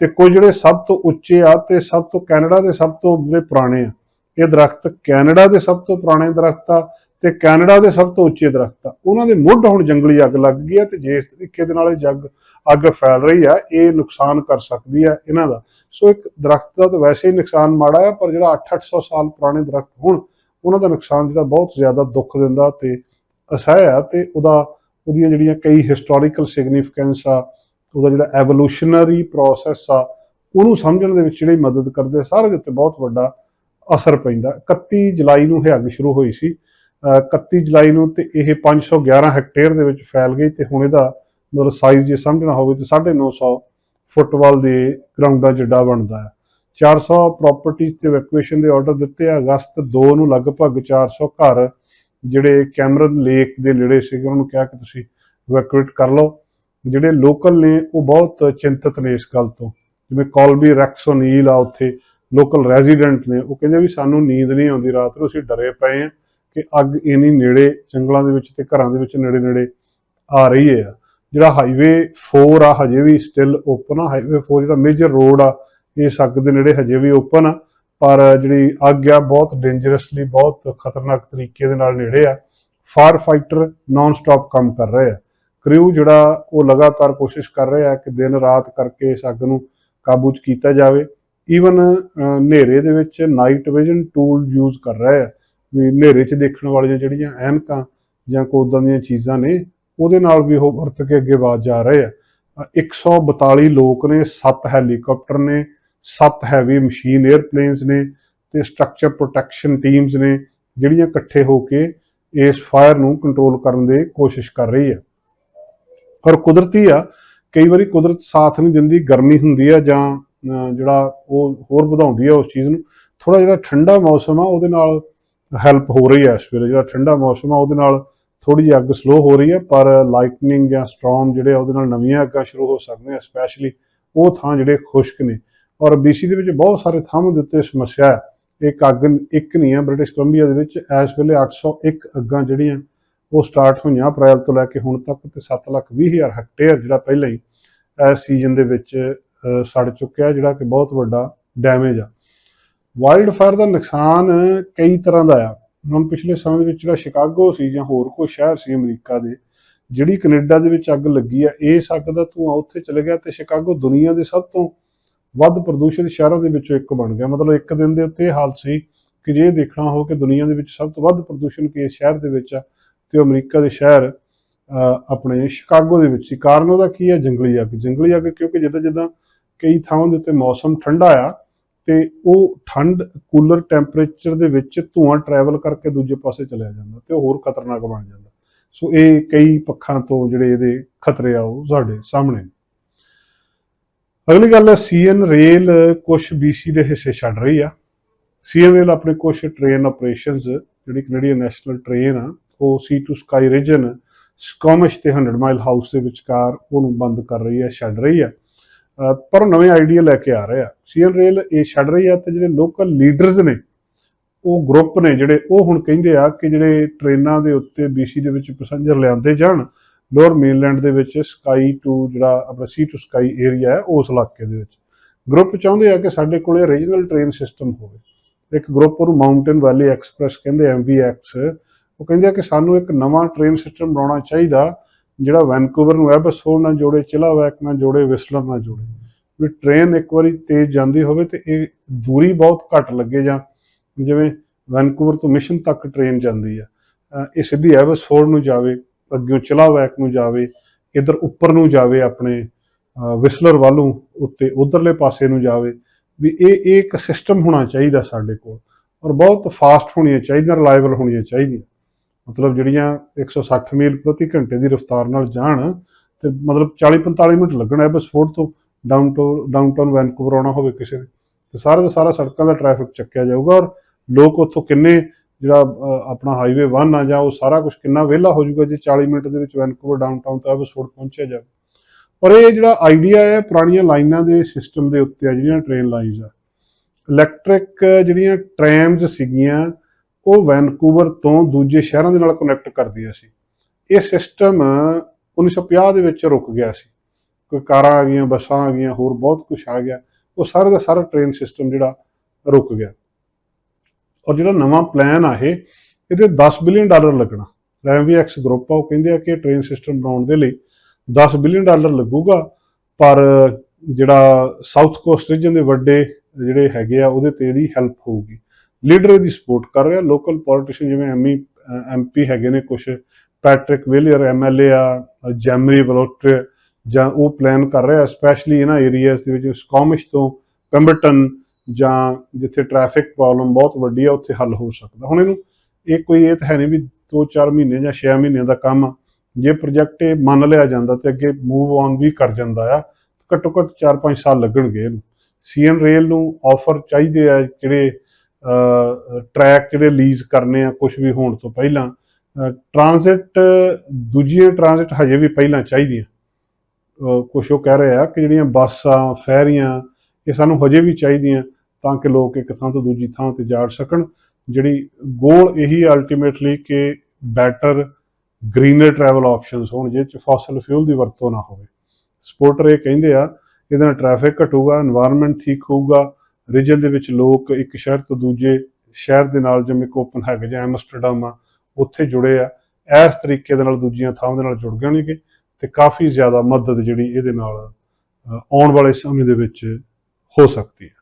ਤੇ ਕੁਝ ਜਿਹੜੇ ਸਭ ਤੋਂ ਉੱਚੇ ਆ ਤੇ ਸਭ ਤੋਂ ਕੈਨੇਡਾ ਦੇ ਸਭ ਤੋਂ ਜਿਹੜੇ ਪੁਰਾਣੇ ਆ ਇਹ ਦਰਖਤ ਕੈਨੇਡਾ ਦੇ ਸਭ ਤੋਂ ਪੁਰਾਣੇ ਦਰਖਤ ਆ ਤੇ ਕੈਨੇਡਾ ਦੇ ਸਭ ਤੋਂ ਉੱਚੇ ਦਰਖਤ ਆ। ਉਹਨਾਂ ਦੇ ਮੁੱਢ ਹੁਣ ਜੰਗਲੀ ਅੱਗ ਲੱਗ ਗਈ ਆ ਤੇ ਜੇ ਇਸ ਤਰੀਕੇ ਦੇ ਨਾਲ ਇਹ ਜੱਗ ਅੱਗ ਫੈਲ ਰਹੀ ਆ ਇਹ ਨੁਕਸਾਨ ਕਰ ਸਕਦੀ ਆ ਇਹਨਾਂ ਦਾ। ਸੋ ਇੱਕ ਦਰਖਤ ਦਾ ਤਾਂ ਵੈਸੇ ਹੀ ਨੁਕਸਾਨ ਮਾੜਾ ਆ ਪਰ ਜਿਹੜਾ 8-800 ਸਾਲ ਪੁਰਾਣੇ ਦਰਖਤ ਹੁਣ ਉਹਨਾਂ ਦਾ ਨੁਕਸਾਨ ਜਿਹੜਾ ਬਹੁਤ ਜ਼ਿਆਦਾ ਦੁੱਖ ਦਿੰਦਾ ਤੇ ਅਸਹਿ ਆ ਤੇ ਉਹਦਾ ਉਹਦੀਆਂ ਜਿਹੜੀਆਂ ਕਈ ਹਿਸਟੋਰੀਕਲ ਸਿਗਨੀਫਿਕੈਂਸ ਆ ਉਹਦਾ ਜਿਹੜਾ ਐਵੋਲੂਸ਼ਨਰੀ ਪ੍ਰੋਸੈਸ ਆ ਉਹਨੂੰ ਸਮਝਣ ਦੇ ਵਿੱਚ ਜਿਹੜੀ ਮਦਦ ਕਰਦੇ ਆ, ਸਾਰੇ ਦੇ ਉੱਤੇ ਬਹੁਤ ਵੱਡਾ ਅਸਰ ਪੈਂਦਾ। 31 ਜੁਲਾਈ ਨੂੰ ਇਹ ਅੱਗ ਸ਼ੁਰੂ ਹੋਈ ਸੀ। 31 ਜੁਲਾਈ ਨੂੰ ਤੇ ਇਹ 511 ਹੈਕਟੇਅਰ ਦੇ ਵਿੱਚ ਫੈਲ ਗਈ ਤੇ ਹੁਣ ਇਹਦਾ ਮਤਲਬ ਸਾਈਜ਼ ਜੇ ਸਮਝਣਾ ਹੋਵੇ ਤੇ 950 ਫੁੱਟਬਾਲ ਦੇ ਗਰਾਊਂਡ ਦਾ ਜਿੱਡਾ ਬਣਦਾ ਹੈ। 400 ਪ੍ਰਾਪਰਟੀਆਂ ਤੇ ਇਵੈਕੂਏਸ਼ਨ ਦੇ ਆਰਡਰ ਦਿੱਤੇ ਆ। ਅਗਸਤ 2 ਨੂੰ ਲਗਭਗ 400 ਘਰ ਜਿਹੜੇ ਕੈਮਰਨ ਲੇਕ ਦੇ ਨੇੜੇ ਸੀਗੇ, ਉਹਨਾਂ ਨੂੰ ਕਿਹਾ ਕਿ ਤੁਸੀਂ ਇਵੈਕੂਏਟ ਕਰ ਲਓ। ਜਿਹੜੇ ਲੋਕਲ ਨੇ, ਉਹ ਬਹੁਤ ਚਿੰਤਤ ਨੇ ਇਸ ਗੱਲ ਤੋਂ। ਜਿਵੇਂ ਕੋਲਬੀ ਰੈਕਸ ਓਨੀਲ ਆ ਉੱਥੇ ਲੋਕਲ ਰੈਜ਼ੀਡੈਂਟ ਨੇ। ਉਹ ਕਹਿੰਦੇ ਵੀ ਸਾਨੂੰ ਨੀਂਦ ਨਹੀਂ ਆਉਂਦੀ, ਰਾਤ ਨੂੰ ਅਸੀਂ ਡਰੇ ਪਏ ਆ ਕਿ ਅੱਗ ਇੰਨੀ ਨੇੜੇ ਜੰਗਲਾਂ ਦੇ ਵਿੱਚ ਤੇ ਘਰਾਂ ਦੇ ਵਿੱਚ ਨੇੜੇ ਨੇੜੇ ਆ ਰਹੀ ਹੈ। ਜਿਹੜਾ ਹਾਈਵੇ 4 ਆ, ਹਜੇ ਵੀ ਸਟਿਲ ਓਪਨ ਆ। ਹਾਈਵੇ 4 ਜਿਹੜਾ ਮੇਜਰ ਰੋਡ ਆ, ਇਸ ਅੱਗ ਦੇ ਨੇੜੇ ਹਜੇ ਵੀ ਓਪਨ ਆ। ਪਰ ਜਿਹੜੀ ਅੱਗ ਆ, ਬਹੁਤ ਡੇਂਜਰਸਲੀ ਬਹੁਤ ਖਤਰਨਾਕ ਤਰੀਕੇ ਦੇ ਨਾਲ ਨੇੜੇ ਆ। ਫਾਇਰ ਫਾਈਟਰ ਨਾਨ ਸਟਾਪ ਕੰਮ ਕਰ ਰਹੇ ਆ। ਕ੍ਰਿਊ ਜਿਹੜਾ, ਉਹ ਲਗਾਤਾਰ ਕੋਸ਼ਿਸ਼ ਕਰ ਰਿਹਾ ਕਿ ਦਿਨ ਰਾਤ ਕਰਕੇ ਇਸ ਅੱਗ ਨੂੰ ਕਾਬੂ 'ਚ ਕੀਤਾ ਜਾਵੇ। ਈਵਨ ਹਨੇਰੇ ਦੇ ਵਿੱਚ ਨਾਈਟ ਵਿਜ਼ਨ ਟੂਲ ਯੂਜ਼ ਕਰ ਰਿਹਾ ਆ। ਵੀ ਹਨੇਰੇ 'ਚ ਦੇਖਣ ਵਾਲੀਆਂ ਜਿਹੜੀਆਂ ਐਨਕਾਂ ਜਾਂ ਕੋਦਾਂ ਦੀਆਂ ਚੀਜ਼ਾਂ ਨੇ ਉਹਦੇ ਨਾਲ ਵੀ ਉਹ ਵਰਤ ਕੇ ਅੱਗੇ ਬਾਅਦ ਜਾ ਰਹੇ ਆ। ਅ, 142 ਲੋਕ ਨੇ 7 ਹੈਲੀਕਾਪਟਰ ਨੇ 7 ਹੈਵੀ ਮਸ਼ੀਨ 에ਅਰਪਲੇਨਸ ਨੇ ਤੇ ਸਟਰਕਚਰ ਪ੍ਰੋਟੈਕਸ਼ਨ ਟੀਮਸ ਨੇ ਜਿਹੜੀਆਂ ਇਕੱਠੇ ਹੋ ਕੇ ਇਸ ਫਾਇਰ ਨੂੰ ਕੰਟਰੋਲ ਕਰਨ ਦੀ ਕੋਸ਼ਿਸ਼ ਕਰ ਰਹੀ ਹੈ ਪਰ ਕੁਦਰਤੀ ਆ ਕਈ ਵਾਰੀ ਕੁਦਰਤ ਸਾਥ ਨਹੀਂ ਦਿੰਦੀ ਗਰਮੀ ਹੁੰਦੀ ਆ ਜਾਂ ਜਿਹੜਾ ਉਹ ਹੋਰ ਵਧਾਉਂਦੀ ਆ ਉਸ ਚੀਜ਼ ਨੂੰ ਥੋੜਾ ਜਿਹੜਾ ਠੰਡਾ ਮੌਸਮ ਆ ਉਹਦੇ ਨਾਲ ਹੈਲਪ ਹੋ ਰਹੀ ਹੈ ਇਸ ਵੇਲੇ। ਜਿਹੜਾ ਠੰਡਾ ਮੌਸਮ ਆ, ਉਹਦੇ ਨਾਲ ਥੋੜੀ ਜਿਹੀ ਅੱਗ ਸਲੋ ਹੋ ਰਹੀ ਹੈ, ਪਰ ਲਾਈਟਨਿੰਗ ਜਾਂ ਸਟ੍ਰੋਮ ਜਿਹੜੇ ਆ, ਉਹਦੇ ਨਾਲ ਨਵੀਆਂ ਅੱਗਾਂ ਸ਼ੁਰੂ ਹੋ ਸਕਦੀਆਂ ਸਪੈਸ਼ਲੀ ਉਹ ਥਾਂ ਜਿਹੜੇ ਖੁਸ਼ਕ ਨੇ। ਔਰ BC ਦੇ ਵਿੱਚ ਬਹੁਤ ਸਾਰੇ ਥਾਵਾਂ ਦੇ ਉੱਤੇ ਸਮੱਸਿਆ ਹੈ। ਇੱਕ ਅੱਗ ਇੱਕ ਨਹੀਂ ਹੈ ਬ੍ਰਿਟਿਸ਼ ਕੋਲੰਬੀਆ ਦੇ ਵਿੱਚ ਇਸ ਵੇਲੇ 801 ਅੱਗਾਂ ਜਿਹੜੀਆਂ, ਉਹ ਸਟਾਰਟ ਹੋਈਆਂ ਅਪ੍ਰੈਲ ਤੋਂ ਲੈ ਕੇ ਹੁਣ ਤੱਕ ਤੇ 7 ਲੱਖ 20 ਹਜ਼ਾਰ ਹੈਕਟੇਅਰ ਜਿਹੜਾ ਪਹਿਲਾਂ ਹੀ ਇਸ ਸੀਜ਼ਨ ਦੇ ਵਿੱਚ ਸੜ ਚੁੱਕਿਆ ਜਿਹੜਾ ਕਿ ਬਹੁਤ ਵੱਡਾ ਡੈਮੇਜ ਆ। ਵਾਈਲਡ ਫਾਇਰ ਦਾ ਨੁਕਸਾਨ ਕਈ ਤਰ੍ਹਾਂ ਦਾ ਆ। ਹੁਣ ਪਿਛਲੇ ਸਮੇਂ ਦੇ ਵਿੱਚ ਜਿਹੜਾ ਸ਼ਿਕਾਗੋ ਸੀ ਜਾਂ ਹੋਰ ਕੋਈ ਸ਼ਹਿਰ ਸੀ ਅਮਰੀਕਾ ਦੇ, ਜਿਹੜੀ ਕੈਨੇਡਾ ਦੇ ਵਿੱਚ ਅੱਗ ਲੱਗੀ ਆ ਇਸ ਅੱਗ ਦਾ ਧੂਆਂ ਉੱਥੇ ਚਲੇ ਗਿਆ ਤੇ ਸ਼ਿਕਾਗੋ ਦੁਨੀਆ ਦੇ ਸਭ ਤੋਂ ਵੱਧ ਪ੍ਰਦੂਸ਼ਿਤ ਸ਼ਹਿਰਾਂ ਦੇ ਵਿੱਚੋਂ ਇੱਕ ਬਣ ਗਿਆ। ਮਤਲਬ ਇੱਕ ਦਿਨ ਦੇ ਉੱਤੇ ਇਹ ਹਾਲ ਸੀ ਕਿ ਜੇ ਦੇਖਣਾ ਹੋ ਕਿ ਦੁਨੀਆ ਦੇ ਵਿੱਚ ਸਭ ਤੋਂ ਵੱਧ ਪ੍ਰਦੂਸ਼ਣ ਕਿਸ ਸ਼ਹਿਰ ਦੇ ਵਿੱਚ ਆ, ਤੇ ਉਹ ਅਮਰੀਕਾ ਦੇ ਸ਼ਹਿਰ ਆਪਣੇ ਸ਼ਿਕਾਗੋ ਦੇ ਵਿੱਚ ਸੀ। ਕਾਰਨ ਉਹਦਾ ਕੀ ਹੈ ਜੰਗਲੀ ਅੱਗ। ਜੰਗਲੀ ਅੱਗ ਕਿਉਂਕਿ ਜਿੱਦਾਂ ਜਿੱਦਾਂ ਕਈ ਥਾਵਾਂ ਦੇ ਉੱਤੇ ਮੌਸਮ ਠੰਡਾ ਆ ਤੇ ਉਹ ਠੰਡ ਕੂਲਰ ਟੈਂਪਰੇਚਰ ਦੇ ਵਿੱਚ ਧੂਆਂ ਟਰੈਵਲ ਕਰਕੇ ਦੂਜੇ ਪਾਸੇ ਚਲਿਆ ਜਾਂਦਾ ਤੇ ਉਹ ਹੋਰ ਖਤਰਨਾਕ ਬਣ ਜਾਂਦਾ। ਸੋ ਇਹ ਕਈ ਪੱਖਾਂ ਤੋਂ ਜਿਹੜੇ ਇਹਦੇ ਖਤਰੇ ਆ ਉਹ ਸਾਡੇ ਸਾਹਮਣੇ ਨੇ। ਅਗਲੀ ਗੱਲ ਹੈ, ਸੀਐਨ ਰੇਲ ਕੁਝ BC ਦੇ ਹਿੱਸੇ ਛੱਡ ਰਹੀ ਆ। ਸੀਐਨ ਰੇਲ ਆਪਣੇ ਕੁਝ ਟ੍ਰੇਨ ਆਪਰੇਸ਼ਨਸ ਜਿਹੜੀ ਕੈਨੇਡੀਅਨ ਨੈਸ਼ਨਲ ਟ੍ਰੇਨ ਆ, ਉਹ Sea to Sky region Squamish ਤੇ 100 ਮਾਈਲ ਹਾਊਸ ਦੇ ਵਿਚਕਾਰ ਉਹਨੂੰ ਬੰਦ ਕਰ ਰਹੀ ਹੈ ਛੱਡ ਰਹੀ ਹੈ ਪਰ ਉਹ ਨਵੇਂ ਆਈਡੀਆ ਲੈ ਕੇ ਆ ਰਹੇ ਆ। ਸੀਐਨ ਰੇਲ ਇਹ ਛੱਡ ਰਹੀ ਆ ਤੇ ਜਿਹੜੇ ਲੋਕਲ ਲੀਡਰਸ ਨੇ, ਉਹ ਗਰੁੱਪ ਨੇ ਜਿਹੜੇ, ਉਹ ਹੁਣ ਕਹਿੰਦੇ ਆ ਕਿ ਜਿਹੜੇ ਟ੍ਰੇਨਾਂ ਦੇ ਉੱਤੇ BC ਦੇ ਵਿੱਚ ਪੈਸੇਂਜਰ ਲਿਆਂਦੇ ਜਾਣ, ਲੋਅਰ ਮੇਨਲੈਂਡ ਦੇ ਵਿੱਚ ਸਕਾਈ ਟੂ ਜਿਹੜਾ ਆਪਣਾ ਸੀ ਟੂ ਸਕਾਈ ਏਰੀਆ ਹੈ, ਉਸ ਇਲਾਕੇ ਦੇ ਵਿੱਚ। ਗਰੁੱਪ ਚਾਹੁੰਦੇ ਆ ਕਿ ਸਾਡੇ ਕੋਲੇ ਰੀਜਨਲ ਟ੍ਰੇਨ ਸਿਸਟਮ ਹੋਵੇ। ਇੱਕ ਗਰੁੱਪ ਨੂੰ ਮਾਊਂਟੇਨ ਵੈਲੀ ਐਕਸਪ੍ਰੈਸ ਕਹਿੰਦੇ MVX ਉਹ ਕਹਿੰਦੇ ਆ ਕਿ ਸਾਨੂੰ ਇੱਕ ਨਵਾਂ ਟ੍ਰੇਨ ਸਿਸਟਮ ਬਣਾਉਣਾ ਚਾਹੀਦਾ ਜਿਹੜਾ ਵੈਨਕੂਵਰ ਨੂੰ ਐਬਸਫੋਰਡ ਨਾਲ ਜੋੜੇ ਚਿਲਾਵੈਕ ਨਾਲ ਜੋੜੇ, ਵਿਸਲਰ ਨਾਲ ਜੋੜੇ। ਵੀ ਟ੍ਰੇਨ ਇੱਕ ਵਾਰੀ ਤੇਜ਼ ਜਾਂਦੀ ਹੋਵੇ ਤੇ ਇਹ ਦੂਰੀ ਬਹੁਤ ਘੱਟ ਲੱਗੇ ਜਾਂ ਜਿਵੇਂ ਵੈਨਕੂਵਰ ਤੋਂ ਮਿਸ਼ਨ ਤੱਕ ਟ੍ਰੇਨ ਜਾਂਦੀ ਆ। ਇਹ ਸਿੱਧੀ ਐਬਸਫੋਰਡ ਨੂੰ ਜਾਵੇ ਅੱਗੇ ਚਿਲਾਵੈਕ ਨੂੰ ਜਾਵੇ, ਇਧਰ ਉੱਪਰ ਨੂੰ ਜਾਵੇ ਆਪਣੇ ਵਿਸਲਰ ਵੱਲੋਂ ਉੱਤੇ ਉਧਰਲੇ ਪਾਸੇ ਨੂੰ ਜਾਵੇ। ਵੀ ਇਹ ਇਹ ਇੱਕ ਸਿਸਟਮ ਹੋਣਾ ਚਾਹੀਦਾ ਸਾਡੇ ਕੋਲ। ਔਰ ਬਹੁਤ ਫਾਸਟ ਹੋਣੀਆਂ ਚਾਹੀਦੀਆਂ ਰਿਲਾਇਬਲ ਹੋਣੀਆਂ ਚਾਹੀਦੀਆਂ। ਮਤਲਬ ਜਿਹੜੀਆਂ 160 ਮੀਲ ਪ੍ਰਤੀ ਘੰਟੇ ਦੀ ਰਫ਼ਤਾਰ ਨਾਲ ਜਾਣ ਤੇ ਮਤਲਬ 40-45 ਮਿੰਟ ਲੱਗਣਾ ਹੈ ਬਸਫੋਰਡ ਤੋਂ ਡਾਊਨ ਟੂ, ਡਾਊਨਟਾਊਨ ਵੈਨਕੂਵਰ ਆਉਣਾ ਹੋਵੇ ਕਿਸੇ ਨੇ ਤੇ ਸਾਰਾ ਦਾ ਸਾਰਾ ਸੜਕਾਂ ਦਾ ਟ੍ਰੈਫਿਕ ਚੱਕਿਆ ਜਾਊਗਾ ਔਰ ਲੋਕ ਉੱਥੋਂ ਕਿੰਨੇ ਜਿਹੜਾ ਆਪਣਾ ਹਾਈਵੇ 1 ਆ ਜਾਂ ਉਹ ਸਾਰਾ ਕੁਝ ਕਿੰਨਾ ਵਿਹਲਾ ਹੋ ਜਾਊਗਾ ਜੇ 40 ਮਿੰਟ ਦੇ ਵਿੱਚ ਵੈਨਕੂਵਰ ਡਾਊਨਟਾਊਨ ਤੋਂ ਐਬਸਫੋਰਡ ਪਹੁੰਚਿਆ ਜਾਵੇ। ਪਰ ਇਹ ਜਿਹੜਾ ਆਈਡੀਆ ਹੈ, ਪੁਰਾਣੀਆਂ ਲਾਈਨਾਂ ਦੇ ਸਿਸਟਮ ਦੇ ਉੱਤੇ ਆ ਜਿਹੜੀਆਂ ਟ੍ਰੇਨ ਲਾਈਨਸ ਆ। ਇਲੈਕਟ੍ਰਿਕ ਜਿਹੜੀਆਂ ਟ੍ਰੈਮਸ ਸੀਗੀਆਂ ਉਹ ਵੈਨਕੂਵਰ ਤੋਂ ਦੂਜੇ ਸ਼ਹਿਰਾਂ ਦੇ ਨਾਲ ਕਨੈਕਟ ਕਰਦੀਆਂ ਸੀ। ਇਹ ਸਿਸਟਮ 1950 ਦੇ ਵਿੱਚ ਰੁਕ ਗਿਆ ਸੀ। ਕੋਈ ਕਾਰਾਂ ਆ ਗਈਆਂ, ਬੱਸਾਂ ਆ ਗਈਆਂ, ਹੋਰ ਬਹੁਤ ਕੁਝ ਆ ਗਿਆ। ਉਹ ਸਾਰਾ ਦਾ ਸਾਰਾ ਟ੍ਰੇਨ ਸਿਸਟਮ ਜਿਹੜਾ ਰੁਕ ਗਿਆ। ਔਰ ਜਿਹੜਾ ਨਵਾਂ ਪਲਾਨ ਆ ਇਹ, ਇਹਦੇ 10 ਬਿਲੀਅਨ ਡਾਲਰ ਲੱਗਣਾ। ਐਮਵੀਐਕਸ ਗਰੁੱਪ ਆ, ਉਹ ਕਹਿੰਦੇ ਆ ਕਿ ਟ੍ਰੇਨ ਸਿਸਟਮ ਬਣਾਉਣ ਦੇ ਲਈ 10 ਬਿਲੀਅਨ ਡਾਲਰ ਲੱਗੂਗਾ। ਪਰ ਜਿਹੜਾ ਸਾਊਥ ਕੋਸਟ ਰੀਜਨ ਦੇ ਵੱਡੇ ਜਿਹੜੇ ਹੈਗੇ ਆ, ਉਹਦੇ ਤੇ ਇਹਦੀ ਹੈਲਪ ਹੋਊਗੀ। ਲੀਡਰ ਇਹਦੀ ਸਪੋਰਟ ਕਰ ਰਿਹਾ। ਲੋਕਲ ਪੋਲੀਟੀਸ਼ੀਅਨ ਜਿਵੇਂ ਐਮਈ ਐਮਪੀ ਹੈਗੇ ਨੇ ਕੁਝ ਪੈਟ੍ਰਿਕ ਵਿਲੀਅਰ ਐਮਐਲਏ ਆ, ਜੈਮਰੀ ਬਲੋਟਰ ਜਾਂ ਉਹ ਪਲਾਨ ਕਰ ਰਿਹਾ ਸਪੈਸ਼ਲੀ ਇਹਨਾਂ ਏਰੀਆਜ਼ ਦੇ ਵਿੱਚ ਸਕੋਮਿਸ਼ ਤੋਂ ਪੈਂਬਰਟਨ ਜਾਂ ਜਿੱਥੇ ਟ੍ਰੈਫਿਕ ਪ੍ਰੋਬਲਮ ਬਹੁਤ ਵੱਡੀ ਆ, ਉੱਥੇ ਹੱਲ ਹੋ ਸਕਦਾ। ਹੁਣ ਇਹਨੂੰ, ਇਹ ਕੋਈ ਇਹ ਤਾਂ ਹੈ ਨਹੀਂ ਵੀ 2-4 ਮਹੀਨੇ ਜਾਂ 6 ਮਹੀਨਿਆਂ ਦਾ ਕੰਮ ਆ ਜੇ ਪ੍ਰੋਜੈਕਟ ਇਹ ਮੰਨ ਲਿਆ ਜਾਂਦਾ ਤੇ ਅੱਗੇ ਮੂਵ ਔਨ ਵੀ ਕਰ ਜਾਂਦਾ ਆ, ਘੱਟੋ ਘੱਟ 4-5 ਸਾਲ ਲੱਗਣਗੇ ਇਹਨੂੰ। ਸੀਐਨ ਰੇਲ ਨੂੰ ਆਫਰ ਚਾਹੀਦੇ ਆ ਜਿਹੜੇ ਟਰੈਕ ਜਿਹੜੇ ਲੀਜ਼ ਕਰਨੇ ਆ ਕੁਝ ਵੀ ਹੋਣ ਤੋਂ ਪਹਿਲਾਂ ਟ੍ਰਾਂਜ਼ਿਟ ਦੂਜੀਆਂ ਟ੍ਰਾਂਜ਼ਿਟ ਹਜੇ ਵੀ ਪਹਿਲਾਂ ਚਾਹੀਦੀਆਂ। ਕੁਝ ਉਹ ਕਹਿ ਰਹੇ ਆ ਕਿ ਜਿਹੜੀਆਂ ਬੱਸਾਂ, ਫੈਰੀਆਂ, ਇਹ ਸਾਨੂੰ ਹਜੇ ਵੀ ਚਾਹੀਦੀਆਂ ਤਾਂ ਕਿ ਲੋਕ ਇੱਕ ਥਾਂ ਤੋਂ ਦੂਜੀ ਥਾਂ ਤੇ ਜਾ ਸਕਣ। ਜਿਹੜੀ ਗੋਲ ਇਹੀ ਅਲਟੀਮੇਟਲੀ ਕਿ ਬੈਟਰ ਗ੍ਰੀਨਰ ਟਰੈਵਲ ਆਪਸ਼ਨਸ ਹੋਣ ਜਿਹਦੇ ਚ ਫੋਸਲ ਫਿਊਲ ਦੀ ਵਰਤੋਂ ਨਾ ਹੋਵੇ। ਸਪੋਰਟਰ ਇਹ ਕਹਿੰਦੇ ਆ, ਇਹਦੇ ਨਾਲ ਟ੍ਰੈਫਿਕ ਘਟੂਗਾ এনवायरमेंट ਠੀਕ ਹੋਊਗਾ ਰੀਜਨ ਦੇ ਵਿੱਚ ਲੋਕ ਇੱਕ ਸ਼ਹਿਰ ਤੋਂ ਦੂਜੇ ਸ਼ਹਿਰ ਦੇ ਨਾਲ ਜਿਵੇਂ ਕੋਪਨਹੈਗਨ ਜਾਂ ਐਮਸਟਰਡਮ ਆ, ਉੱਥੇ ਜੁੜੇ ਆ। ਇਸ ਤਰੀਕੇ ਦੇ ਨਾਲ ਦੂਜੀਆਂ ਥਾਵਾਂ ਦੇ ਨਾਲ ਜੁੜ ਜਾਣਗੇ ਤੇ ਕਾਫੀ ਜ਼ਿਆਦਾ ਮਦਦ ਜਿਹੜੀ ਇਹਦੇ ਨਾਲ ਆਉਣ ਵਾਲੇ ਸਮੇਂ ਦੇ ਵਿੱਚ ਹੋ ਸਕਦੀ ਹੈ।